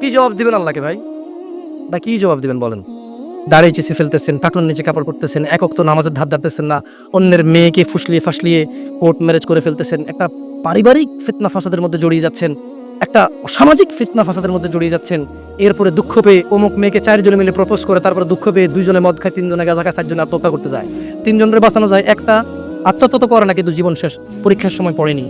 কি জবাব দিবেন আল্লাহকে ভাই? বা কি জবাব দিবেন বলেন? দাঁড়িয়ে চেঁচে ফেলতেছেন টাকনুর নিচে কাপড় পরতেছেন একক তো নামাজের ধার ধারতেছেন না, অন্যের মেয়েকে ফুসলিয়ে ফাসলিয়ে কোর্ট ম্যারেজ করে ফেলতেছেন, একটা পারিবারিক ফিতনা ফাসাদের মধ্যে জড়িয়ে যাচ্ছেন, একটা সামাজিক ফিতনা ফাসাদের মধ্যে জড়িয়ে যাচ্ছেন, এরপরে দুঃখ পেয়ে অমুক মেয়েকে চারজনে মিলে প্রপোজ করে, তারপরে দুঃখ পেয়ে দুইজনে মদ খায়, তিনজনে গাঁজা খায়, চারজনে আত্মহত্যা করতে যায়। তিনজনের বাঁচানো যায়। একটা আত্মহত্যা তো করে না, কিন্তু জীবন শেষ, পরীক্ষার সময় পড়েনি।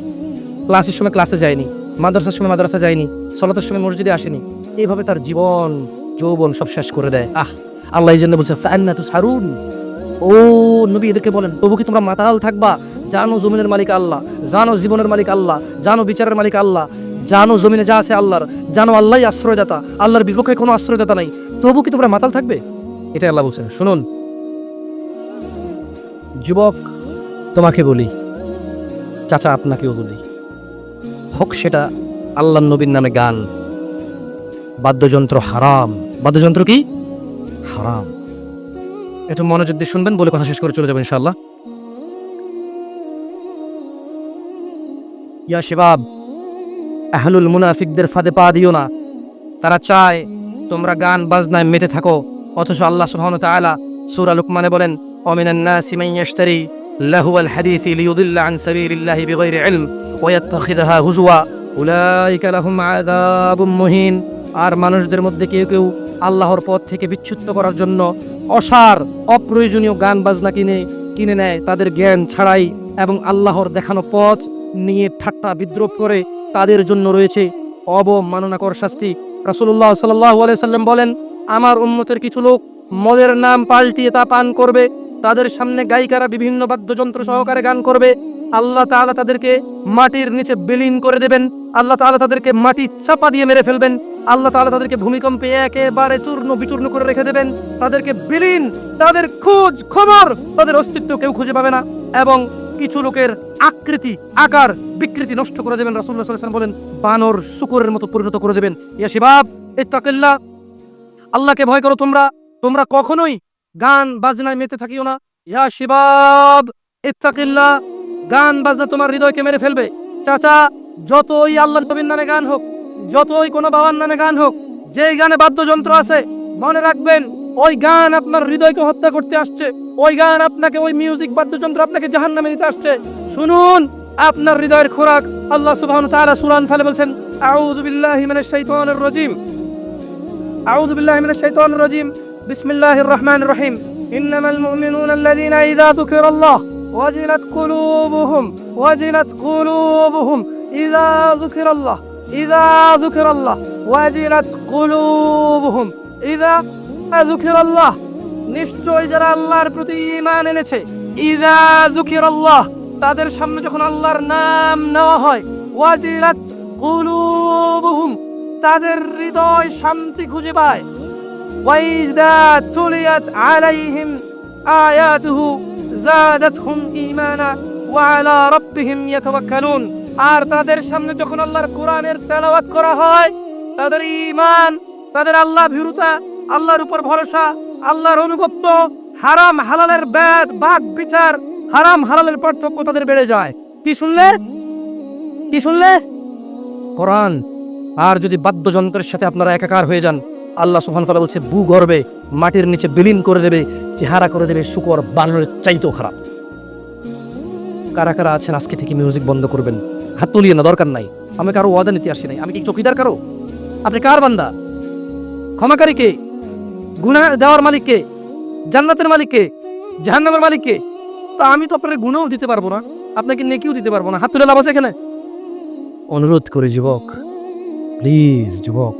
ক্লাসের সময় ক্লাসে যায়নি। মাদ্রাসার সময় মাদ্রাসা যায়নি, সলাতের সময় মসজিদে আসেনি। এইভাবে তার জীবন, যৌবন সব শেষ করে দেয়। আহ, আল্লাহ এই জন্য বলছে ফান্না তু সারুন ও নবী এদেরকে বলেন, তবু কি তোমরা মাতাল থাকবা? জানো জমিনের মালিক আল্লাহ, জানো জীবনের মালিক আল্লাহ, জানো বিচারের মালিক আল্লাহ, জানো জমিনে যা আছে আল্লাহর, জানো আল্লাহই আশ্রয়দাতা, আল্লাহর বিপক্ষে কোনো আশ্রয়দাতা নাই। তবু কি তোমরা মাতাল থাকবে? এটাই আল্লাহ বলছেন। শুনুন, যুবক, তোমাকে বলি, চাচা আপনাকেও বলি হোক সেটা আল্লাহ নবীর নামে গান। বাদ্যযন্ত্র হারাম। বাদ্যযন্ত্র কি? হারাম। একটু মনোযোগ দিয়ে শুনবেন, বলে কথা শেষ করে চলে যাবেন ইনশাল্লাহ ইয়া শিবাব, আহলুল মুনাফিকদের ফাঁদে পা দিও না। তারা চায় তোমরা গান বাজনায় মেতে থাকো। অথচ আল্লাহ সুবহানাহু ওয়া তাআলা সূরা লুকমানে বলেন অমিনান নাসি ইয়াশতারি লাহুয়াল হাদিসি লিয়ুদিল্লা আন সাবিলিল্লাহি বিগাইরি ইলম ওয়া ইয়াত্তাখিযুহা হুজুয়া উলাইকা লাহুম আযাবুম আর মানুষদের মধ্যে কেউ কেউ আল্লাহর পথ থেকে বিচ্যুত করার জন্য অসার, অপ্রয়োজনীয় গান বাজনা কিনে কিনে নেয় তাদের জ্ঞান ছাড়াই এবং আল্লাহর দেখানো পথ নিয়ে ঠাট্টা বিদ্রোপ করে তাদের জন্য রয়েছে অবমাননাকর শাস্তি। রাসুল্লাহ সাল্লাল্লাহু আলাইহি সাল্লাম বলেন, আমার উম্মতের কিছু লোক মদের নাম পাল্টিয়ে তা পান করবে তাদের সামনে গায়িকারা বিভিন্ন বাদ্যযন্ত্র সহকারে গান করবে। আল্লাহ তাআলা তাদেরকে মাটির নিচে বিলীন করে দেবেন। আল্লাহ তাআলা তাদেরকে মাটি চাপা দিয়ে মেরে ফেলবেন। আল্লাহ তাআলা তাদেরকে ভূমিকম্পে একেবারে চূর্ণ বিচূর্ণ করে রেখে দেবেন। তাদেরকে বিলীন, তাদের খোঁজ, খবর, তাদের অস্তিত্ব কেউ খুঁজে পাবে না এবং কিছু লোকের আকৃতি, আকার, বিকৃতি নষ্ট করে দেবেন। সাল্লাল্লাহু বলেন, বানর শুকরের মতো পরিণত করে দেবেন। ইয়া শিবাব, ইত্তাকিল্লাহ। আল্লাহকে ভয় করো তোমরা। তোমরা কখনোই গান বাজনায় মেতে থাকিও না। ইয়া শিবাব ইত্তাকিল্লাহ গান বাজনা তোমার হৃদয়কে মেরে ফেলবে। চাচা, যতই আল্লাহ নবীর নামে গান হোক, যতই কোনো বাবার নামে গান হোক, যেই গানে বাদ্যযন্ত্র আছে, মনে রাখবেন, ওই গান আপনার হৃদয়কে হত্যা করতে আসছে। ওই গান আপনাকে, ওই মিউজিক বাদ্যযন্ত্র আপনাকে জাহান নামে নিতে আসছে। শুনুন, আপনার হৃদয়ের খোরাক, আল্লাহ সুবহানাহু ওয়া তাআলা সূরা আনফালে বলছেন, আউযু বিল্লাহি মিনাশ শাইতানির রাজিম। আউযু বিল্লাহি মিনাশ শাইতানির রাজিম। বিসমিল্লাহির রহমানির রহিম ইন্নামাল মুমিনুনা আল্লাযীনা ইযা যুকিরাল্লাহ ওয়াজিলাত কুলুবুহুম ওয়াজিলাত কুলুবুহুম। ইযা যুকিরাল্লাহ ইযা যুকিরাল্লাহ, ওয়াজিলাত কুলুবুহুম। ইযা যুকিরাল্লাহ। নিশ্চয় যারা আল্লাহর প্রতি ঈমান এনেছে, ইযা যুকিরাল্লাহ, তাদের সামনে যখন আল্লাহর নাম নেওয়া হয়, ওয়াজিলাত কুলুবুহুম, তাদের হৃদয় শান্তি খুঁজে পায়। وإذا تليت عليهم آياته زادتهم إيمانا وعلى ربهم يتوكلون আর তাদের সামনে যখন আল্লাহর কোরআনের তেলাওয়াত করা হয় তাদের ঈমান তাদের আল্লাহ ভীরুতা আল্লাহর উপর ভরসা আল্লাহর অনুগত্য হারাম হালালের ব্যাদ বাক বিচার হারাম হালালের পার্থক্য তাদের বেড়ে যায় কি শুনলে কি শুনলে কোরআন আর যদি বাদ্যযন্ত্রের সাথে আপনারা একাকার হয়ে যান আল্লাহ সুবহান তাআলা বলছে গর্বে মাটির নিচে বিলীন করে দেবে, চেহারা করে দেবে, শুকর বানরের চাইতেও খারাপ। কারা কারা আছেন আজকে থেকে মিউজিক বন্ধ করবেন? হাত তুলিয়ে না, দরকার নাই। আমি কারও ওয়াদা নিতে আসি নাই। আমি কি চকিদার কারও? আপনি কার বান্দা? ক্ষমাকারী কে? গুনাহ দেওয়ার মালিক কে? জান্নাতের মালিক কে? জাহান্নামের মালিক কে? তা আমি তো আপনার গুণাও দিতে পারব না, আপনাকে নেকিও দিতে পারব না। হাত তুলে লাভ আছে এখানে? অনুরোধ করি, যুবক। প্লিজ যুবক।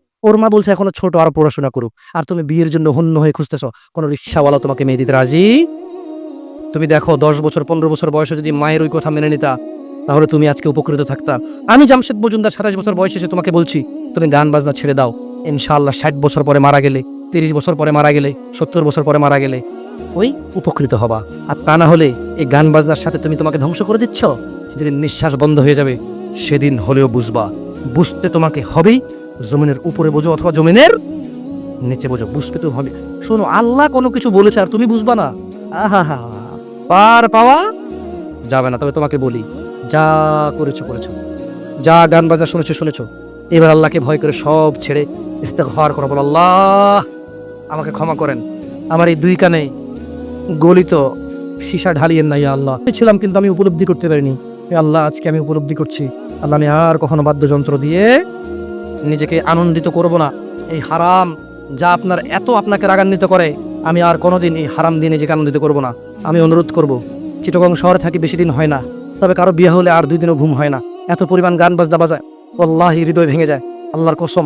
ওর মা বলছে, এখনও ছোট, আর পড়াশোনা করুক। আর তুমি বিয়ের জন্য হন্য হয়ে খুঁজতেছ, কোনো রিক্সাওয়ালা তোমাকে মেয়ে দিতে রাজি? তুমি দেখো, দশ বছর, পনেরো বছর বয়সে যদি মায়ের ওই কথা মেনে নিতা, তাহলে তুমি আজকে উপকৃত থাকতা। আমি জামশেদ মজুমদার সাতাশ বছর বয়সে এসে তোমাকে বলছি, তুমি গান বাজনা ছেড়ে দাও। ইনশাআল্লাহ ষাট বছর পরে মারা গেলে, তিরিশ বছর পরে মারা গেলে, সত্তর বছর পরে মারা গেলে, ওই উপকৃত হবা। আর তা না হলে এই গান বাজনার সাথে তুমি তোমাকে ধ্বংস করে দিচ্ছ? যেদিন নিঃশ্বাস বন্ধ হয়ে যাবে, সেদিন হলেও বুঝবা। বুঝতে তোমাকে হবেই জমিনের উপরে বোঝো অথবা জমিনের নিচে বোঝো, বুঝতে তো হবে। শোনো, আল্লাহ কোনো কিছু বলেছে আর তুমি বুঝবা না। হা পার পাওয়া যাবে না, তবে তোমাকে বলি, যা করেছ করেছ। যা গান বাজনা শুনেছো শুনেছো। এবার আল্লাহকে ভয় করে সব ছেড়ে ইস্তেগফার করো, বলো, আল্লাহ, আমাকে ক্ষমা করেন। আমার এই দুই কানে গলিত সীসা ঢালিয়েন না, ইয়া আল্লাহ। ছিলাম কিন্তু আমি উপলব্ধি করতে পারিনি। আল্লাহ, আজকে আমি উপলব্ধি করছি। আল্লাহ, আমি আর কখনো বাদ্যযন্ত্র দিয়ে নিজেকে আনন্দিত করব না। এই হারাম, যা আপনার এত আপনাকে রাগান্বিত করে, আমি আর কোনোদিন এই হারাম দিয়ে নিজেকে আনন্দিত করব না। আমি অনুরোধ করব, চিটগং শহরে থাকি বেশি দিন হয় না। তবে কারও বিয়ে হলে আর দুই দিনও ঘুম হয় না। এত পরিমাণ গান বাজদা বাজায় আল্লাহ হৃদয় ভেঙে যায়, আল্লাহর কসম।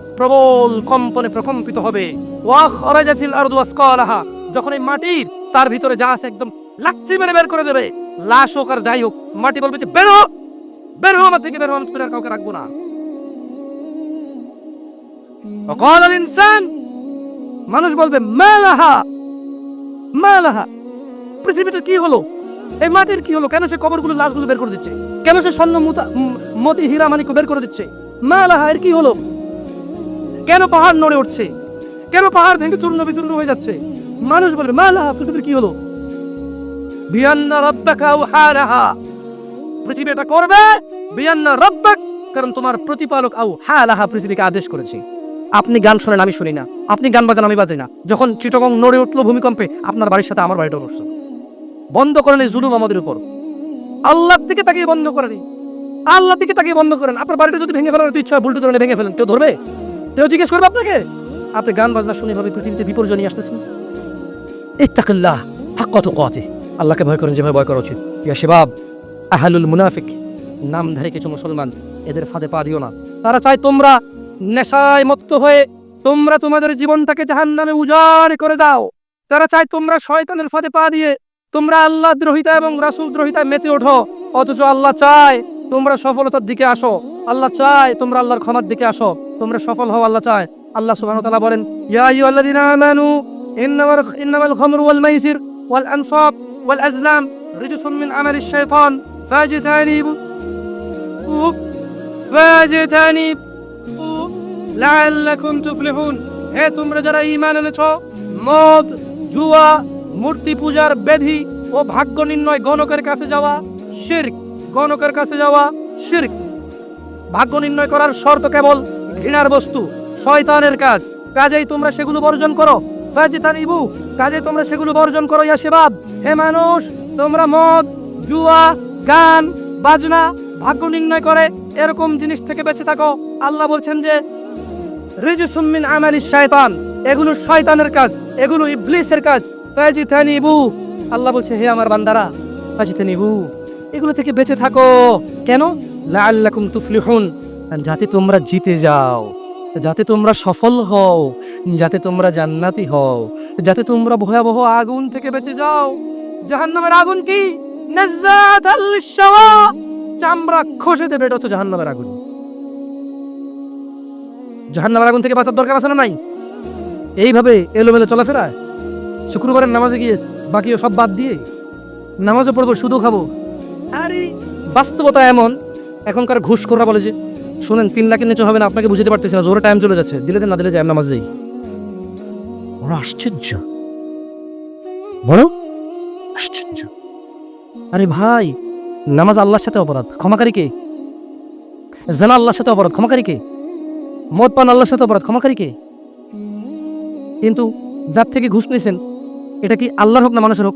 প্রবল কম্পনে প্রকম্পিত হবে। যখন এই মাটির তার ভিতরে যা আছে একদম লাচ্ছি মেরে বের করে দেবে, লাশ হোক আর যাই হোক, মাটি বলবে যে, বেরো বেরো আমার থেকে, বেরো আমি কাউকে রাখব না। ইনসান, মানুষ বলবে, মেলাহা মেলাহা পৃথিবীটা কি হলো? এই মাটির কি হলো? কেন সে কবরগুলো লাশগুলো বের করে দিচ্ছে? কেন সে স্বর্ণ মতি হীরা মানিক বের করে দিচ্ছে? মেলাহা, এর কি হলো? কেন পাহাড় নড়ে উঠছে? কেন পাহাড় ভেঙে চূর্ণ বিচূর্ণ হয়ে যাচ্ছে? মানুষ বলবে মালাহা পৃথিবীর কি হলো? বিয়ান্না রব্বাকা আউহালাহা পৃথিবী এটা করবে? বিয়ান্না রব্বাক। কারণ তোমার প্রতিপালক আউ পৃথিবীকে আদেশ করেছে। আপনি গান শোনেন, আমি শুনি না। আপনি গান বাজান, আমি বাজাই না। যখন চিটগং নড়ে উঠল ভূমিকম্পে, আপনার বাড়ির সাথে আমার বাড়িটা নড়ছে। বন্ধ করেন এই জুলুম আমাদের উপর। আল্লাহর দিকে তাকে বন্ধ করেন আল্লাহ দিকে তাকে বন্ধ করেন আপনার বাড়িটা যদি ভেঙে ফেলার ইচ্ছা ধরে ভেঙে ফেলেন। কেউ ধরবে? কেউ জিজ্ঞেস করবে আপনাকে? আপনি গান বাজনা শুনে ভাবে পৃথিবীতে বিপর্যয় নিয়ে আসতেছেন? ইত্তাকিল্লাহ হাক্কাত কাতে আল্লাহকে ভয় করেন, যেভাবে ভয় করা উচিত। ইয়া শিবাব, আহালুল মুনাফিক নাম নামধারী কিছু মুসলমান, এদের ফাঁদে পা দিও না। তারা চায় তোমরা নেশায় মত্ত হয়ে, তোমরা তোমাদের জীবনটাকে জাহান্নামে উজাড় করে দাও। তারা চায় তোমরা শয়তানের ফাঁদে পা দিয়ে, তোমরা আল্লাহ দ্রোহিতা এবং রাসূল দ্রোহিতায় মেতে ওঠো। অথচ আল্লাহ চায় তোমরা সফলতার দিকে আসো। আল্লাহ চায় তোমরা আল্লাহর ক্ষমার দিকে আসো। তোমরা সফল হও, আল্লাহ চায়। আল্লাহ ওয়া বলেন, ইয়া খামরু ওয়াল ওয়াল আজলাম হে তোমরা যারা মদ, জুয়া, মূর্তি পূজার বেধি ও ভাগ্য নির্ণয় গণকের কাছে যাওয়া শিরক। গণকের কাছে যাওয়া শিরক। ভাগ্য নির্ণয় করার শর্ত কেবল ঘৃণার বস্তু, শয়তানের কাজ। কাজেই তোমরা সেগুলো বর্জন করো। ফাজিতানিবু, কাজে তোমরা সেগুলো বর্জন করো, ইয়া সেবাব হে মানুষ, তোমরা মদ, জুয়া, গান, বাজনা, ভাগ্য নির্ণয় করে এরকম জিনিস থেকে বেঁচে থাকো। আল্লাহ বলছেন যে রিজসুমিন আমালি শয়তান, এগুলো শয়তানের কাজ, এগুলো ইবলিসের কাজ। ফাজিতানিবু। আল্লাহ বলছে, হে আমার বান্দারা, ফাজিতানিবু। এগুলো থেকে বেঁচে থাকো। কেন? লাআল্লাকুম তুফলিহুন। যাতে তোমরা জিতে যাও। যাতে তোমরা সফল হও। যাতে তোমরা জান্নাতি হও। যাতে তোমরা ভয়াবহ আগুন থেকে বেঁচে যাও। জাহান্নামের আগুন কি? চামড়া খসে দেবে এটা হচ্ছে জাহান্নামের আগুন। জাহান্নামের আগুন থেকে বাঁচার দরকার আছে না নাই? এইভাবে এলোমেলো চলাফেরা? শুক্রবারের নামাজে গিয়ে বাকিও সব বাদ দিয়ে নামাজও পড়ব শুধু খাব। আরে, বাস্তবতা এমন। এখনকার ঘুষ করা বলে যে, শুনেন, তিন লাখের নিচে হবে না, আপনাকে বুঝতে পারতেছি না, জোরে টাইম চলে যাচ্ছে, দিলে না দিলে যায় নামাজ যাই আশ্চর্য। বড় আশ্চর্য। আরে ভাই, নামাজ আল্লাহর সাথে অপরাধ, ক্ষমাকারী কে? জানা আল্লাহর সাথে অপরাধ, ক্ষমাকারী কে? মদ পান আল্লাহর সাথে অপরাধ, ক্ষমাকারী কে? কিন্তু যার থেকে ঘুষ নিয়েছেন এটা কি আল্লাহর হোক না মানুষের হোক?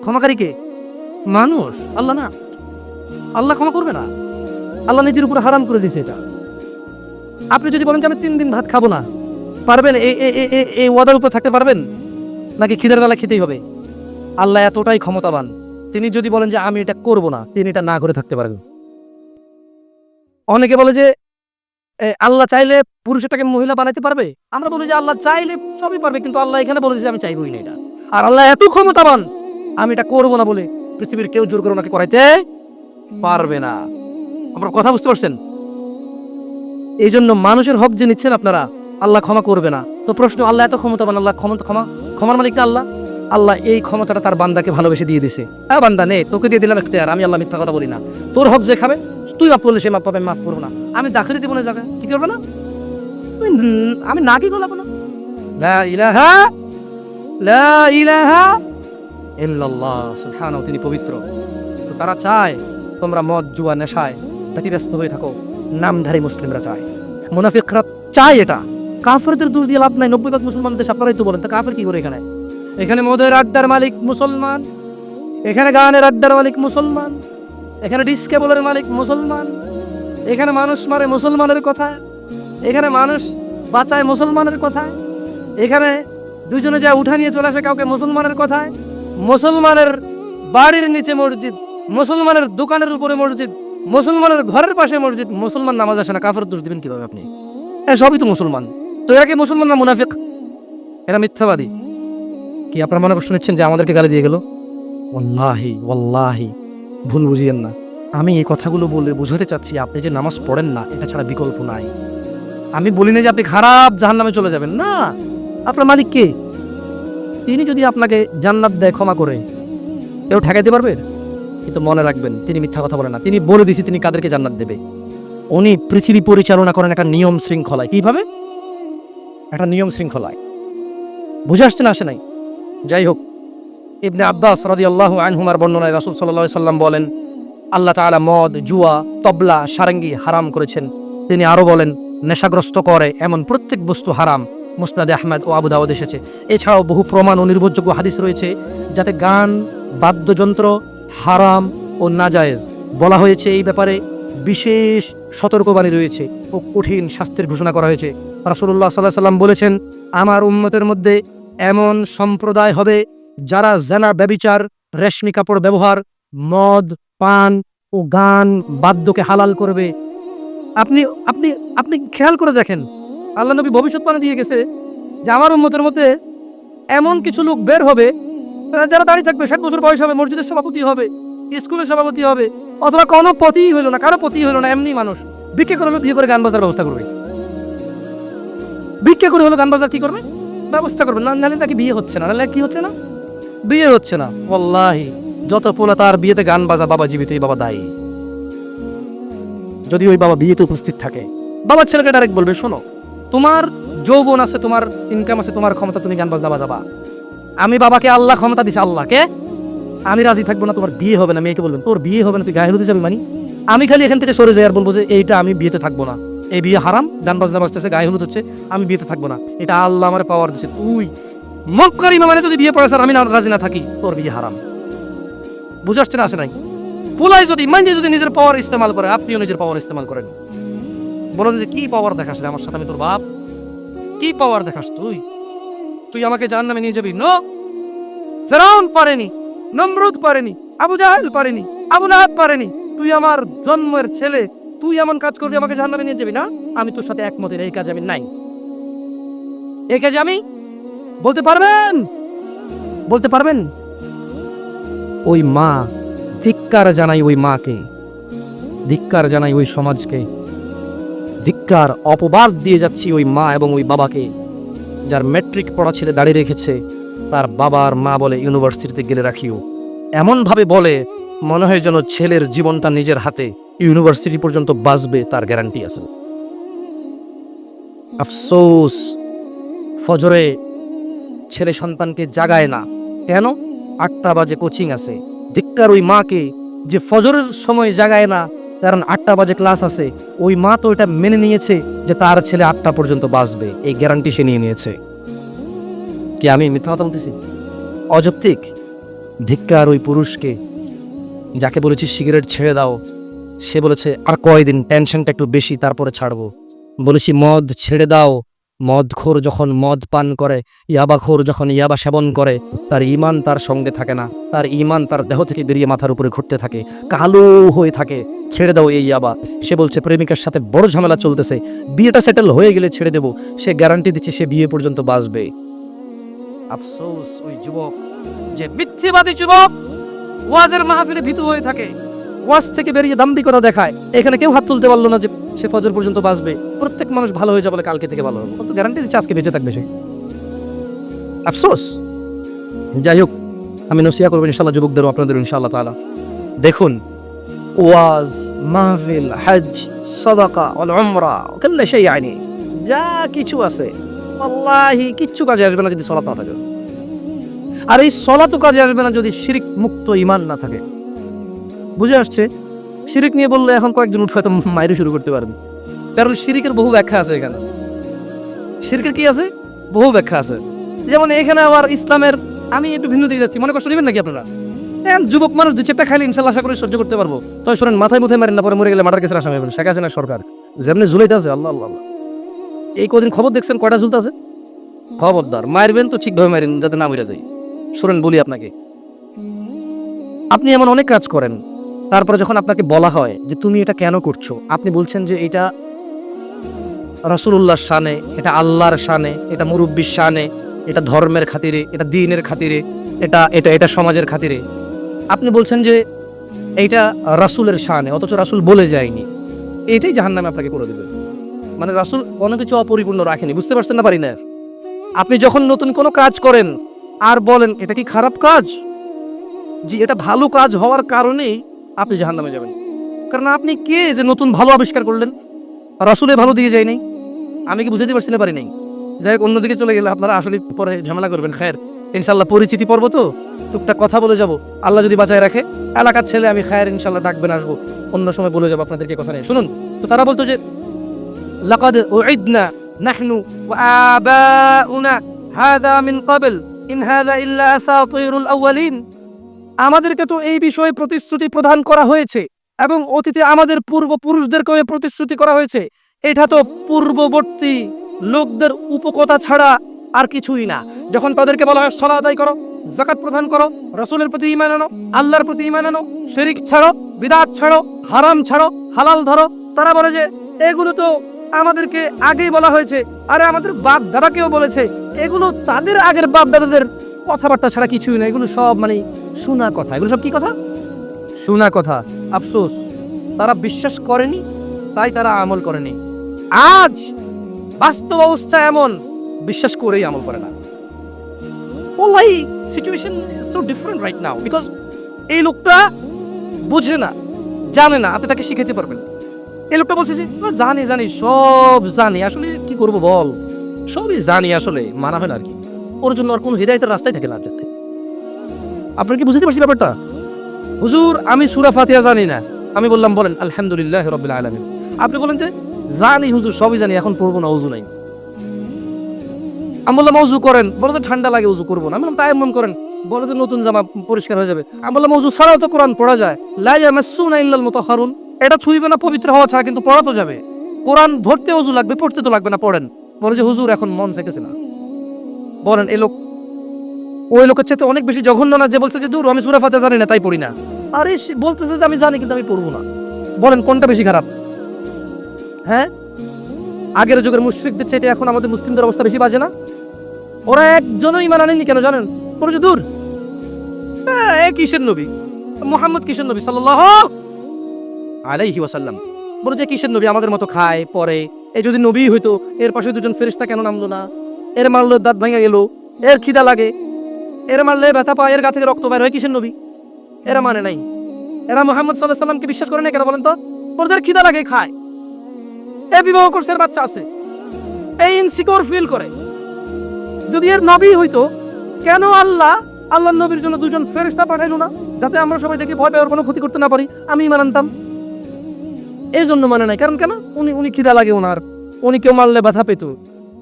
ক্ষমাকারী কে? মানুষ? আল্লাহ না। আল্লাহ ক্ষমা করবে না। আল্লাহ নিজের উপর হারাম করে দিয়েছে এটা। আপনি যদি বলেন যে আমি তিন দিন ভাত খাব না, পারবেন এই ওয়াদার উপর থাকতে পারবেন? নাকি খিদের বেলা খেতেই হবে? আল্লাহ এতটাই ক্ষমতাবান, তিনি যদি বলেন যে আমি এটা করব না, তিনি এটা না করে থাকতে পারবেন। অনেকে বলে যে আল্লাহ চাইলে পুরুষটাকে মহিলা বানাইতে পারবে? আমরা বলি যে আল্লাহ চাইলে সবই পারবে, কিন্তু আল্লাহ এখানে বলে যে আমি চাইবই না এটা। আর আল্লাহ এত ক্ষমতাবান, আমি এটা করব না বলে পৃথিবীর কেউ জোর করে ওনাকে করাইতে পারবে না। আপনার কথা বুঝতে পারছেন? এই জন্য মানুষের হক যে নিচ্ছেন আপনারা, আল্লাহ ক্ষমা করবে না। তো প্রশ্ন, আল্লাহ এত ক্ষমতাবান, আল্লাহ ক্ষমতা ক্ষমা, ক্ষমার মালিক আল্লাহ? আল্লাহ এই ক্ষমতাটা তার বান্দাকে ভালোবেসে দিয়ে দিছে হ্যাঁ বান্দা, নে, তোকে দিয়ে দিলাম এখতিয়ার, আমি আল্লাহ মিথ্যা কথা বলি না। তোর হক যে খাবে, তুই মাফ করলে সে মাফ পাবে, মাফ করব না। আমি দাখিল দিব না জায়গায়, কি করবে না? আমি ন- নাকি গোলাবো না। ইলাহা ইলাহা ইল্লাল্লাহ, সুবহানাহু, তিনি পবিত্র। তো তারা চায়, তোমরা মদ, জুয়া, নেশায় ব্যতিব্যস্ত হয়ে থাকো, নামধারী মুসলিমরা চায়। মুনাফিকরা চায় এটা। কাফেরদের দোষ দিয়ে লাভ নাই, নব্বই ভাগ মুসলমান দেশ, আপনারাই তো বলেন, তা কাফের কি করে এখানে? এখানে মদের আড্ডার মালিক মুসলমান, এখানে গানের আড্ডার মালিক মুসলমান, এখানে ডিসকেবলের মালিক মুসলমান, এখানে মানুষ মারে মুসলমানের কথা, এখানে মানুষ বাঁচায় মুসলমানের কথা, এখানে দুজনে যা উঠা নিয়ে চলে আসে কাউকে মুসলমানের কথায় মুসলমানের বাড়ির নিচে মসজিদ, মুসলমানের দোকানের উপরে মসজিদ, মুসলমানের ঘরের পাশে মসজিদ, মুসলমান নামাজ আসে না, কাফের দোষ দিবেন কীভাবে আপনি? হ্যাঁ সবই তো মুসলমান। তো এরা কি মুসলমান না মুনাফিক? এরা মিথ্যাবাদী। কি আপনার মনে কষ্ট নিচ্ছেন যে আমাদেরকে গালি দিয়ে গেল? ওল্লাহি ওল্লাহি ভুল বুঝিয়েন না। আমি এই কথাগুলো বলে বুঝাতে চাচ্ছি, আপনি যে নামাজ পড়েন না, এটা ছাড়া বিকল্প নাই। আমি বলি না যে আপনি খারাপ জাহান্নামে চলে যাবেন। না। আপনার মালিক কে? তিনি যদি আপনাকে জান্নাত দেয় ক্ষমা করে কেউ ঠেকাইতে পারবে? কিন্তু মনে রাখবেন, তিনি মিথ্যা কথা বলেন না। তিনি বলে দিয়েছে, তিনি কাদেরকে জান্নাত দেবে? উনি পৃথিবী পরিচালনা করেন একটা নিয়ম শৃঙ্খলায়। কীভাবে? একটা নিয়ম শৃঙ্খলায়। বুঝে আসছে না আসে নাই? যাই হোক, ইবনে আব্বাস রাজি আল্লাহ আনহুমার বর্ণনায় রাসুল সাল্লাহ সাল্লাম বলেন, আল্লাহ তাআলা মদ, জুয়া, তবলা, সারাঙ্গি হারাম করেছেন। তিনি আরও বলেন, নেশাগ্রস্ত করে এমন প্রত্যেক বস্তু হারাম। মুসনাদে আহমেদ ও আবু দাউদ এসেছে। এছাড়াও বহু প্রমাণ ও নির্ভরযোগ্য হাদিস রয়েছে, যাতে গান, বাদ্যযন্ত্র, হারাম ও নাজায়েজ বলা হয়েছে। এই ব্যাপারে বিশেষ সতর্কবাণী রয়েছে ও কঠিন শাস্তির ঘোষণা করা হয়েছে। রাসূলুল্লাহ সাল্লাহ সাল্লাম বলেছেন, আমার উম্মতের মধ্যে এমন সম্প্রদায় হবে যারা জেনা ব্যবিচার, রেশমি কাপড় ব্যবহার, মদ, পান ও গান, বাদ্যকে হালাল করবে। আপনি আপনি আপনি খেয়াল করে দেখেন আল্লাহ নবী ভবিষ্যৎবাণী দিয়ে গেছে যে আমার উন্মতের মধ্যে এমন কিছু লোক বের হবে যারা দাঁড়িয়ে থাকবে, ষাট বছর বয়স হবে, মসজিদের সভাপতি হবে, স্কুলের সভাপতি হবে, অথবা কোনো পতিই হলো না, কারও পতিই হলো না, এমনি মানুষ ভিক্ষে করে হলো, বিয়ে করে গান বাজার ব্যবস্থা করবে। ভিক্ষে করে হলো, গান বাজার কি করবে? ব্যবস্থা করবে। না, নাহলে নাকি বিয়ে হচ্ছে না। নাহলে কি হচ্ছে না? বিয়ে হচ্ছে না। ওয়াল্লাহি, যত পোলা তার বিয়েতে গান বাজা, বাবা জীবিত, এই বাবা দায়ী। যদি ওই বাবা বিয়েতে উপস্থিত থাকে বাবা ছেলেকে ডাইরেক্ট বলবে, শোনো তোমার যৌবন আছে, তোমার ইনকাম আছে, তোমার ক্ষমতা, তুমি গান বাজনা বাজাবা। আমি বাবাকে আল্লাহ ক্ষমতা দিছে, আল্লাহকে। আমি রাজি থাকব না, তোমার বিয়ে হবে না, মেয়েকে বলবেন, তোর বিয়ে হবে না, তুই গায়ে হলুদে যাবি মানি? আমি খালি এখান থেকে সরে যাই আর বলব যে, এইটা আমি বিয়েতে থাকব না। এই বিয়ে হারাম গান বাজনা বাজতেছে, গায়ে হলুদ হচ্ছে, আমি বিয়েতে থাকব না। এটা আল্লাহ আমার পাওয়ার দিচ্ছে তুই মক্কার ইমামানে যদি বিয়ে পড়ে আমি রাজি না থাকি, তোর বিয়ে হারাম। বুঝে আসছে না আসে নাই? পুলাই যদি দিয়ে যদি নিজের পাওয়ার ইস্তেমাল করে, আপনিও নিজের পাওয়ার ইস্তেমাল করেন। বলেন যে কি পাওয়ার দেখাস রে আমার সাথে? আমি তোর বাপ। কি পাওয়ার দেখাস তুই? তুই আমাকে জান নামে নিয়ে যাবি? নো। পারেনি, নমরুদ পারেনি, আবু জাহেল পারেনি, আবু লাহাব পারেনি। তুই আমার জন্মের ছেলে, তুই এমন কাজ করবি আমাকে জাহান নামে নিয়ে যাবি না? আমি তোর সাথে একমতের এই কাজে আমি নাই। এই কাজে আমি? বলতে পারবেন? বলতে পারবেন? ওই মা, ধিক্কার জানাই ওই মাকে। ধিক্কার জানাই ওই সমাজকে। ধিক্কার অপবাদ দিয়ে যাচ্ছি ওই মা এবং ওই বাবাকে। যার ম্যাট্রিক পড়া ছেলে দাঁড়িয়ে রেখেছে, তার বাবা আর মা বলে ইউনিভার্সিটিতে গেলে রাখিও। এমনভাবে বলে, মনে হয় যেন ছেলের জীবনটা নিজের হাতে। ইউনিভার্সিটি পর্যন্ত বাঁচবে, তার গ্যারান্টি আছে। আফসোস। ফজরে, ছেলে সন্তানকে জাগায় না। কেন? আটটা বাজে কোচিং আছে। ধিক্কার ওই মাকে যে ফজরের সময় জাগায় না কারণ আটটা বাজে ক্লাস আছে। ওই মা তো এটা মেনে নিয়েছে যে তার ছেলে আটটা পর্যন্ত বাঁচবে। এই গ্যারান্টি সে নিয়ে নিয়েছে। কি আমি মিথ্যা কথা বলতেছি? অযৌক্তিক। ধিক্কার ওই পুরুষকে। যাকে বলেছি সিগারেট ছেড়ে দাও। সে বলেছে, আর কয়দিন? টেনশনটা একটু বেশি, তারপরে ছাড়বো। বলেছি, মদ ছেড়ে দাও। মদখোর যখন মদ পান করে, ইয়াবাখোর যখন ইয়াবা সেবন করে, তার ইমান তার সঙ্গে থাকে না। তার ইমান তার দেহ থেকে বেরিয়ে মাথার উপরে ঘুরতে থাকে, কালো হয়ে থাকে। ছেড়ে দাও এই ইয়াবা। সে বলছে, প্রেমিকার সাথে বড় ঝামেলা চলতেছে। বিয়েটা সেটেল হয়ে গেলে ছেড়ে দেব। সে গ্যারান্টি দিচ্ছে সে বিয়ে পর্যন্ত বাঁচবে। আফসোস, ওই যুবক। যে মিথ্যেবাদী যুবক ওয়াজের মাহফিলে ভীতু হয়ে থাকে। ওয়াজ থেকে বেরিয়ে দাম্ভিকতা দেখায়। এখানে কেউ হাত তুলতে পারল না যে সে ফজর পর্যন্ত বাঁচবে। প্রত্যেক মানুষ ভালো হয়ে যাবে কালকে থেকে ভালো হবে। গ্যারান্টি দিচ্ছে আজকে বেঁচে থাকবে সে। আফসোস? যাই হোক, আমি নসিয়া করব ইনশাল্লাহ যুবকদেরও আপনাদের ইনশাআল্লাহ তাআলা। দেখুন, ওয়াজ, মাহফিল হজ সদাকা, ওয়াল উমরা কুল্lu শাই আইনি যা কিছু আছে, আল্লাহি, কিচ্ছু কাজে আসবে না যদি সলাত না থাকে। আর এই সলাতও কাজে আসবে না যদি শিরিক মুক্ত ইমান না থাকে। বুঝে আসছে। শিরিক নিয়ে বললে এখন কয়েকজন উঠে হয়তো মাইরে শুরু করতে পারবে। কারণ শিরিকের বহু ব্যাখ্যা আছে এখানে। শিরিকের কি আছে? বহু ব্যাখ্যা আছে। যেমন এখানে আবার ইসলামের, আমি একটু ভিন্ন দিকে যাচ্ছি। মনে কষ্ট নেবেন নাকি আপনারা? হ্যাঁ যুবক মানুষ দু চেপটা খাইলে ইনশাল্লাহ আশা করে সহ্য করতে পারব। তবে শোনেন, মাথায় মুথায় মারেন না, পরে মরে গেলে মার্ডার কেসের আসামি হবেন। শেখ হাসিনা সরকার। যেমনি ঝুলাইতে আছে, আল্লাহ আল্লাহ। এই কদিন খবর দেখছেন কয়টা ঝুলতে আছে? খবরদার, মারবেন তো ঠিকভাবে মারেন, যাতে না মরে যায় শোনেন, বলি আপনাকে। আপনি এমন অনেক কাজ করেন তারপরে যখন আপনাকে বলা হয় যে তুমি এটা কেন করছ, আপনি বলছেন যে এটা রাসূলুল্লাহর শানে, এটা আল্লাহর শানে, এটা মুরব্বির শানে, এটা ধর্মের খাতিরে, এটা দিনের খাতিরে, এটা এটা এটা সমাজের খাতিরে। আপনি বলছেন যে এইটা রাসুলের শানে, অথচ রাসূল বলে যায়নি। এটাই জাহান্নামে আপনাকে করে দেবে। মানে রাসূল কোনো কিছু অপরিপূর্ণ রাখেনি, বুঝতে পারছেন না পারি না আপনি যখন নতুন কোনো কাজ করেন, আর বলেন, এটা কি খারাপ কাজ? জি, এটা ভালো কাজ হওয়ার কারণেই আপনি জাহান্নামে যাবেন। কারণ আপনি কে যে নতুন ভালো আবিষ্কার করলেন? রাসুলে ভালো দিয়ে যায় নাই। আমি কি বুঝাতে পারছি না, পারি নাই। যাই হোক, অন্যদিকে চলে গেলে আপনারা আসলে পরে ঝামেলা করবেন। খায়ের ইনশাল্লাহ পরিচিতি পর্ব তো। টুকটাক কথা বলে যাব। আল্লাহ যদি বাঁচায় রাখে, এলাকার ছেলে আমি খায়ের ইনশাল্লাহ ডাকবেন আসব। অন্য সময় বলে যাব আপনাদেরকে কথা নেই শুনুন, তো তারা বলতো যে, লাকাদ উইদনা নাহনু ওয়া আবাউনা হাদা মিন ক্বাবল, ইন হাদা ইল্লা আসাতিরুল আউয়ালিন আমাদেরকে তো এই বিষয়ে প্রতিশ্রুতি প্রদান করা হয়েছে এবং অতীতে আমাদের পূর্বপুরুষদেরকেও প্রতিশ্রুতি করা হয়েছে। এটা তো পূর্ববর্তী লোকদের উপকথা ছাড়া আর কিছুই না। যখন তাদেরকে বলা হয় সলা আদায় করো জাকাত প্রদান করো, রসুলের প্রতি ইমান আনো, আল্লাহর প্রতি ইমান আনো, শরিক ছাড়ো, বিদাত ছাড়ো, হারাম ছাড়ো, হালাল ধরো, তারা বলে যে, এগুলো তো আমাদেরকে আগেই বলা হয়েছে। আরে আমাদের বাপ দাদাকেও বলেছে, এগুলো তাদের আগের বাপ দাদাদের কথাবার্তা ছাড়া কিছুই না। এগুলো সব মানে শোনা কথা। এগুলো সব কি কথা? শোনা কথা। আফসোস। তারা বিশ্বাস করেনি, তাই তারা আমল করেনি। আজ বাস্তব অবস্থা এমন, বিশ্বাস করেই আমল করে না। ওলাই situation so different right now because এই লোকটা বুঝে না, জানে না, আপনি তাকে শিখাতে পারবেন। এই লোকটা বলছে যে জানি জানি, সব জানি। আসলে কি করব বল? সবই জানি আসলে, মানা হয় না আর কি। ওর জন্য আর কোনো হৃদায়তের রাস্তায় থাকে না দেখতে আপনার কি বুঝতে পারছি ব্যাপারটা? হুজুর, আমি সুরা ফাতিহা জানি না। আমি বললাম, বলেন, আলহামদুলিল্লাহ রবিল আলমিন। আপনি বলেন যে, জানি হুজুর, সবই জানি, এখন পড়ব না, উজু নাই। আমি বললাম, উজু করেন। বলো যে, ঠান্ডা লাগে, উজু করব না। আমি বললাম, তাই এমন করেন। বলো যে, নতুন জামা পরিষ্কার হয়ে যাবে। আমি বললাম, উজু ছাড়াও তো কোরআন পড়া যায়। লাই আমাসুনা ইল্লাল মুতাহহারুন এটা ছুঁইবে না, পবিত্র হওয়া ছাড়া কিন্তু পড়া তো যাবে। কোরআন ধরতে উজু লাগবে, পড়তে তো লাগবে না, পড়েন। বলে যে, হুজুর, এখন মন চেকেছে না। বলেন, এ লোক ওই লোকের চাইতে অনেক বেশি জঘন্য না যে বলছে যে দূর আমি সুরা ফাতিহা জানি না তাই পড়ি না। আরে বলতেছে যে আমি জানি কিন্তু আমি পড়ব না। বলেন কোনটা বেশি খারাপ? হ্যাঁ? আগের যুগের মুশরিকদের চাইতে এখন আমাদের মুসলিমদের অবস্থা বেশি বাজে না? ওরা একজনই ইমান আনেনি কেন জানেন? বলে যে দূর হ্যাঁ, কিসের নবী? মোহাম্মদ কিসের নবী? সাল্লাল্লাহু আলাইহি ওয়াসাল্লাম। বলে যে কিসের নবী? আমাদের মতো খায় পরে। এই যদি নবী হইতো এর পাশে দুজন ফেরেশতা কেন নামলো না? এর মারলো দাঁত ভাঙা গেল এর খিদা লাগে। এর মারলে ব্যথা পায়, এর গা থেকে রক্ত বের হয়, কিসের নবী? এরা মানে নাই। এরা মোহাম্মদ সাল্লাহ সাল্লামকে বিশ্বাস করে না কেন বলেন তো? ওদের খিদা লাগে, খায়। এ বিবাহ করছে বাচ্চা আছে। এই ইনসিকিউর ফিল করে। যদি এর নবী হইতো, কেন আল্লাহ আল্লাহ নবীর জন্য দুজন ফেরেশতা পাঠাইলো না? যাতে আমরা সবাই দেখি ভয় পেয়ে, ওর কোনো ক্ষতি করতে না পারি। আমি মানানতাম এই জন্য মানে নাই। কারণ কেন? উনি উনি খিদা লাগে ওনার। উনি কেউ মারলে ব্যথা পেত।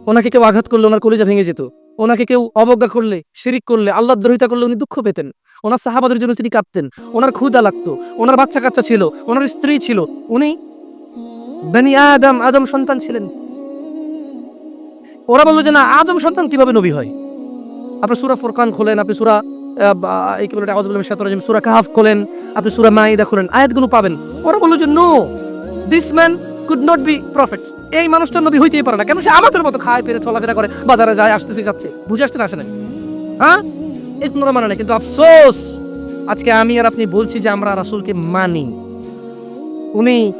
ওনাকে কেউ আঘাত করলে ওনার কলিজা ভেঙে যেত। ওনাকে কেউ অবজ্ঞা করলে, শিরিক করলে আল্লাহ দ্রোহিতা করলে উনি দুঃখ পেতেন। ওনার সাহাবাদের জন্য তিনি কাঁদতেন। ওনার ক্ষুদা লাগতো। ওনার বাচ্চা কাচ্চা ছিল। ওনার স্ত্রী ছিল। উনি বেনি আদম আদম সন্তান ছিলেন। ওরা বলল যে, না, আদম সন্তান কীভাবে নবী হয়? আপনি সুরা ফোরকান খোলেন, আপনি সুরা এই কি বলে সুরা কাহাফ খোলেন, আপনি সুরা মাইদা খোলেন, আয়াতগুলো পাবেন। ওরা বলল যে, no this man could not be prophet এই মানুষটা নবী হইতেই পারে না। কেন সে আমাদের মতো খায়, পেরে, চলাফেরা করে, বাজারে যায়, আসতেছে, যাচ্ছে। বুঝে আসতে না আসে না হ্যাঁ এই মানে না কিন্তু আফসোস! আজকে আমি আর আপনি বলছি যে আমরা রাসুলকে মানি। উনি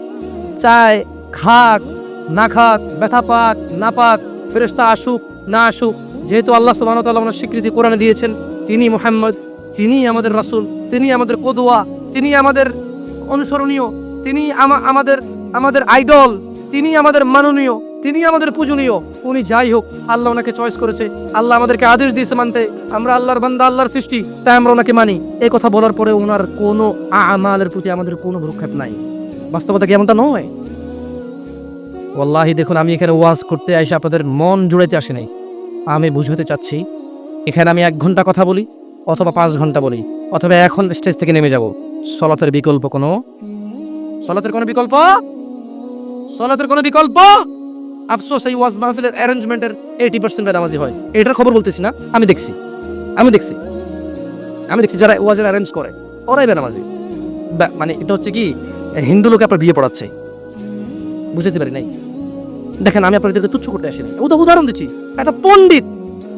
চায় খাক, না খাক, ব্যথা পাক, না পাক, ফেরেশতা আসুক, না আসুক। যেহেতু আল্লাহ ওয়া তাআলা ওনার স্বীকৃতি কোরআনে দিয়েছেন, তিনি মোহাম্মদ, তিনি আমাদের রাসূল, তিনি আমাদের কদুয়া, তিনি আমাদের অনুসরণীয়, তিনি আমা- আমাদের আমাদের আইডল। তিনি আমাদের মাননীয় তিনি আমাদের পূজনীয়। উনি যাই হোক, আল্লাহ ওনাকে চয়েস করেছে। আল্লাহ আমাদেরকে আদেশ দিয়েছে মানতে। আমরা আল্লাহর বান্দা, আল্লাহর সৃষ্টি, তাই আমরা ওনাকে মানি। এই কথা বলার পরে ওনার কোনো আমালের প্রতি আমাদের কোনো ভ্রুক্ষেপ নাই। বাস্তবতা কি এমনটা নয়? ওয়াল্লাহি, দেখুন, আমি এখানে ওয়াজ করতে এসে আপনাদের মন জুড়াইতে আসি নাই। আমি বুঝতে চাচ্ছি, এখানে আমি এক ঘণ্টা কথা বলি, অথবা পাঁচ ঘণ্টা বলি, অথবা এখন স্টেজ থেকে নেমে যাব। সলাতের বিকল্প কোনো? সলাতের কোনো বিকল্প? সলাতের কোনো বিকল্প? আফসোস, এই ওয়াজ মাহফিলের অ্যারেঞ্জমেন্টের এইটি পার্সেন্ট বেনামাজি হয়। এটার খবর বলতেছি না, আমি দেখছি। আমি দেখছি। আমি দেখছি যারা ওয়াজের অ্যারেঞ্জ করে, ওরাই বেনামাজি বা- মানে এটা হচ্ছে কি, হিন্দু লোকে আপনার বিয়ে পড়াচ্ছে। বুঝতে পারি নাই। দেখেন, আমি আপনাদেরকে তুচ্ছ করতে আসিনি। উদা- উদাহরণ দিচ্ছি, একটা পণ্ডিত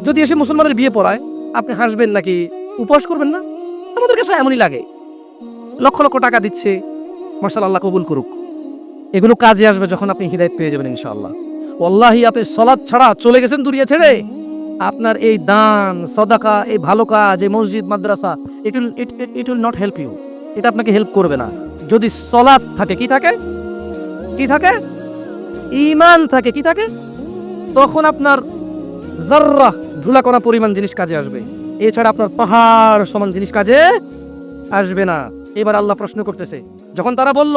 যদি এসে মুসলমানের বিয়ে পড়ায়, আপনি হাসবেন নাকি উপবাস করবেন না? আমাদের কাছে এমনই লাগে। লক্ষ লক্ষ টাকা দিচ্ছে মার্শাল আল্লাহ কবুল করুক। এগুলো কাজে আসবে যখন আপনি হৃদায়ত পেয়ে যাবেন ইনশাআল্লাহ। ওল্লাহি আপনি সলাদ ছাড়া চলে গেছেন দুনিয়া ছেড়ে। আপনার এই দান, সদাকা, এই ভালো কাজ, এই মসজিদ, মাদ্রাসা it will it will not help you এটা আপনাকে হেল্প করবে না। যদি সলাদ থাকে, কি থাকে? কি থাকে? ইমান থাকে, কি থাকে? তখন আপনার জাররা ধুলাকণা পরিমাণ জিনিস কাজে আসবে। এছাড়া আপনার পাহাড় সমান জিনিস কাজে আসবে না। এবার আল্লাহ প্রশ্ন করতেছে, যখন তারা বলল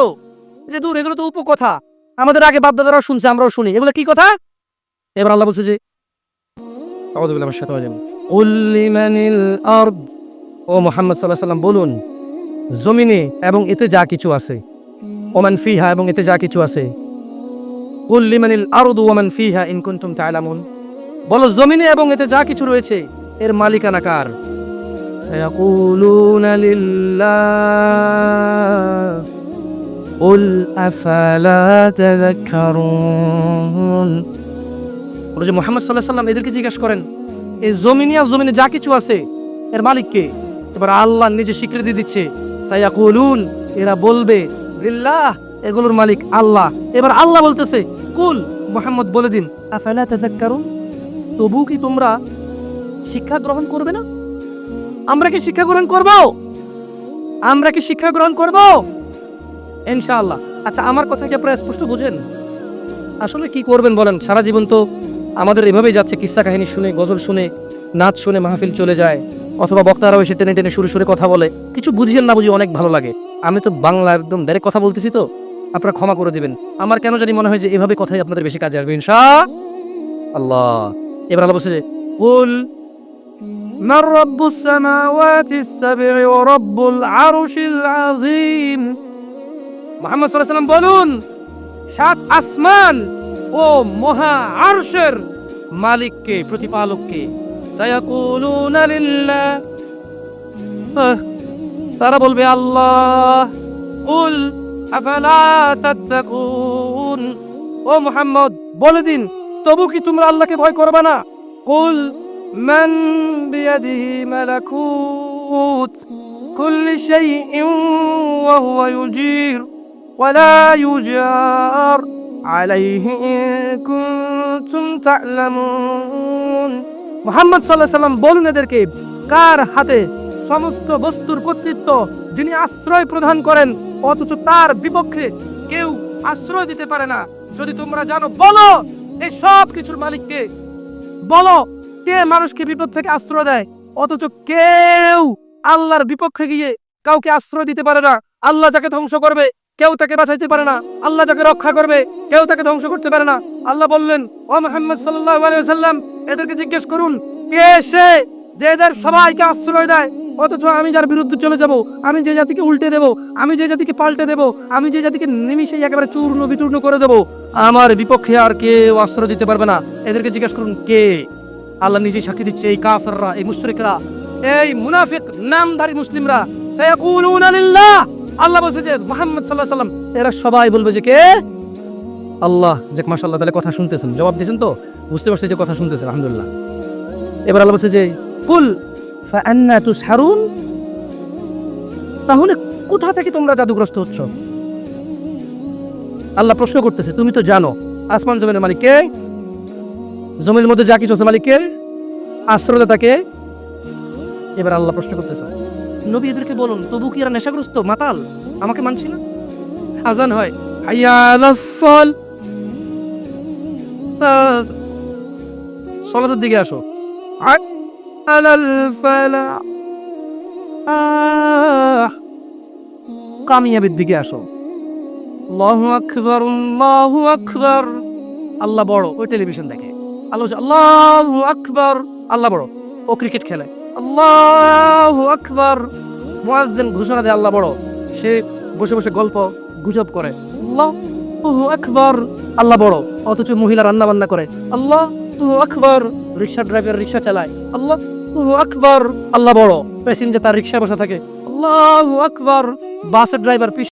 যে দূর, এগুলো তো উপকথা। আমাদের আগে বাপদাদারাও শুনছে, আমরাও শুনি। এগুলো কি কথা? এবার আল্লাহ বলছে যে লিমানিল আরদ। ও মুহাম্মদ আলাইহি সাল্লাম বলুন, জমিনে এবং এতে যা কিছু আছে, ওমান ফিহা এবং এতে যা কিছু আছে, কুল লিমানিল আরদু ওমান ফিহা ইন কুনতুম তা'লামুন বলো, জমিনে এবং এতে যা কিছু রয়েছে, এর মালিকানা কার? সায়াকুলুনা লিল্লাহ। কুল আফালা তাযাক্কারুন বলে যে মুহাম্মদ আলাইহি সাল্লাম এদেরকে জিজ্ঞাসা করেন এই জমিনে আর জমিনে যা কিছু আছে, এর মালিক কে? এবার আল্লাহ নিজে স্বীকৃতি দিচ্ছে, সায়াকুলুন এরা বলবে, লিল্লাহ এগুলোর মালিক আল্লাহ। এবার আল্লাহ বলতেছে, কুল মোহাম্মদ বলে দিন, আফালা তাযাক্কারুন তবু কি তোমরা শিক্ষা গ্রহণ করবে না? আমরা কি শিক্ষা গ্রহণ করব? আমরা কি শিক্ষা গ্রহণ করব? ইনশাআল্লাহ আচ্ছা আমার কথা কি আপনারা স্পষ্ট বুঝেন আসলে কি করবেন বলেন সারা জীবন তো আমাদের এভাবেই যাচ্ছে কিস্সা কাহিনী শুনে গজল শুনে নাচ শুনে মাহফিল চলে যায় অথবা বক্তারাও এসে টেনে টেনে সুরে সুরে কথা বলে কিছু বুঝিয়েন না বুঝি অনেক ভালো লাগে আমি তো বাংলা একদম ডাইরেক্ট কথা বলতেছি তো আপনারা ক্ষমা করে দিবেন আমার কেন জানি মনে হয় যে এভাবে কথাই আপনাদের বেশি কাজে আসবে ইনশা আল্লাহ এবার আল্লাহ বলছে ফুল من رب السماوات السبع ورب العرش العظيم মোহাম্মদ সাল্লাম বলুন, সাত আসমান ও মহা আরশের মালিককে, প্রতিপালককে। তারা বলবে, আল্লাহ, কুল ও মুহাম্মদ, বলে দিন, তবু কি তোমরা আল্লাহকে ভয় করবে না? কুল, মান বিয়াদিহি মালাকুত কুল্লি শাইইন ওয়া হুয়া ইউজির। ولا يجار عليه إن كنتم تعلمون মোহাম্মদ সাল্লাহ সাল্লাম বলুন এদেরকে কার হাতে সমস্ত বস্তুর কর্তৃত্ব যিনি আশ্রয় প্রদান করেন অথচ তার বিপক্ষে কেউ আশ্রয় দিতে পারে না যদি তোমরা জানো বলো এই সব কিছুর মালিককে বলো কে মানুষকে বিপদ থেকে আশ্রয় দেয় অথচ কেউ আল্লাহর বিপক্ষে গিয়ে কাউকে আশ্রয় দিতে পারে না আল্লাহ যাকে ধ্বংস করবে কেউ তাকে বাঁচাইতে পারে না। আল্লাহ যাকে রক্ষা করবে, কেউ তাকে ধ্বংস করতে পারে না। আল্লাহ বললেন, ও মোহাম্মদ সাল্লাম এদেরকে জিজ্ঞেস করুন, কে সে যে এদের সবাইকে আশ্রয় দেয়? অথচ আমি যার বিরুদ্ধে চলে যাব, আমি যে জাতিকে উল্টে দেব, আমি যে জাতিকে পাল্টে দেব, আমি যে জাতিকে নিমিষেই একেবারে চূর্ণ বিচূর্ণ করে দেব, আমার বিপক্ষে আর কেউ আশ্রয় দিতে পারবে না। এদেরকে জিজ্ঞেস করুন, কে? আল্লাহ নিজে সাক্ষী দিচ্ছে, এই কাফেররা, এই মুশরিকরা, এই মুনাফিক, নামধারী মুসলিমরা। সায়াকুলুনা লিল্লাহ! আল্লাহ বলছে যে মোহাম্মদ সাল্লাহ সাল্লাম এরা সবাই বলবে যে কে? আল্লাহ। যাক, মাশাআল্লাহ, তাহলে কথা শুনতেছেন। জবাব দিয়েছেন তো? বুঝতে পারছি যে কথা শুনতেছেন, আলহামদুলিল্লাহ। এবার আল্লাহ বলছে যে, কুল ফাআন্না তুসহারুন, তাহলে কোথা থেকে তোমরা জাদুগ্রস্ত হচ্ছ? আল্লাহ প্রশ্ন করতেছে, তুমি তো জানো, আসমান জমিনের মালিক কে? জমির মধ্যে যা কিছু আছে মালিক কে? আশ্রয়দাতা কে? এবার আল্লাহ প্রশ্ন করতেছে নবী এদেরকে বলুন, তবু কি এরা নেশাগ্রস্ত? মাতাল? আমাকে মানছি না? আজান হয় সলাতের দিকে আসো। কামিয়াবির দিকে আসো। আল্লাহু আকবার আল্লাহু আকবার। আল্লাহ বড়, ওই টেলিভিশন দেখে। আল্লাহ আল্লাহু আকবার। আল্লাহ বড়, ও ক্রিকেট খেলে। আল্লাহু আকবার। মুয়াজ্জিন ঘোষণা দেয় আল্লাহ বড়। সে বসে বসে গল্প গুজব করে। আল্লাহু আকবার। আল্লাহ বড়। অথচ মহিলা রান্না বান্না করে। আল্লাহু আকবার। রিকশা ড্রাইভার রিকশা চালায়। আল্লাহু আকবার। আল্লাহ বড়। প্যাসেঞ্জার তার রিকশা বসা থাকে। আল্লাহু আকবার। বাসের ড্রাইভার